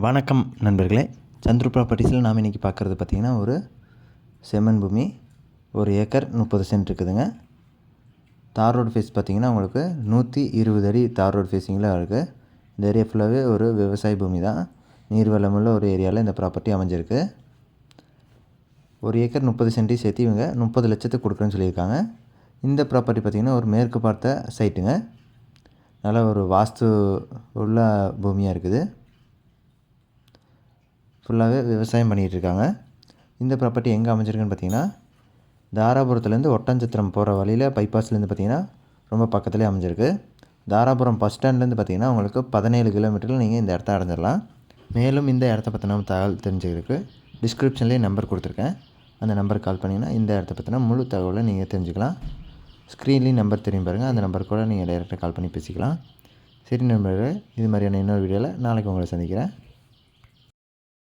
வணக்கம் நண்பர்களே. சந்துரு ப்ராப்பர்ட்டிஸில் நாம் இன்றைக்கி பார்க்குறது பார்த்திங்கன்னா ஒரு செம்மன் பூமி ஒரு ஏக்கர் முப்பது சென்ட் இருக்குதுங்க. தார் ரோடு ஃபேஸ் பார்த்திங்கன்னா உங்களுக்கு நூற்றி இருபது அடி தார் ரோடு ஃபேஸிங்கில் இருக்குது இந்த ஏரியா ஃபுல்லாகவே ஒரு விவசாய பூமி தான். நீர்வளமுள்ள ஒரு ஏரியாவில் இந்த ப்ராப்பர்ட்டி அமைஞ்சிருக்கு. ஒரு ஏக்கர் முப்பது சென்ட்டையும் சேர்த்து இவங்க முப்பது லட்சத்துக்கு கொடுக்குறேன்னு சொல்லியிருக்காங்க. இந்த ப்ராப்பர்ட்டி பார்த்திங்கன்னா ஒரு மேற்கு பார்த்த சைட்டுங்க நல்ல ஒரு வாஸ்து உள்ள பூமியாக இருக்குது. ஃபுல்லாகவே விவசாயம் பண்ணிகிட்டு இருக்காங்க இந்த ப்ராப்பர்ட்டி எங்கே அமைஞ்சிருக்குன்னு பார்த்தீங்கன்னா தாராபுரத்துலேருந்து ஒட்டஞ்சத்திரம் போகிற வழியில் பைபாஸ்லேருந்து பார்த்தீங்கன்னா ரொம்ப பக்கத்துலேயே அமைஞ்சிருக்கு. தாராபுரம் பஸ் ஸ்டாண்ட்லேருந்து பார்த்தீங்கன்னா உங்களுக்கு பதினேழு கிலோமீட்டரில் நீங்கள் இந்த இடத்த அடைஞ்சிடலாம். மேலும் இந்த இடத்த பற்றின தகவல் தெரிஞ்சுக்கிறதுக்கு டிஸ்கிரிப்ஷன்லேயே நம்பர் கொடுத்துருக்கேன். அந்த நம்பருக்கு கால் பண்ணிங்கன்னா இந்த இடத்த பற்றின முழு தகவலை நீங்கள் தெரிஞ்சுக்கலாம். ஸ்க்ரீன்லேயும் நம்பர் தெரியும் பாருங்கள் அந்த நம்பர் கூட நீங்கள் டைரெக்டாக கால் பண்ணி பேசிக்கலாம். சரி நண்பர்களே இது மாதிரியான இன்னொரு வீடியோவில் நாளைக்கு உங்களை சந்திக்கிறேன்.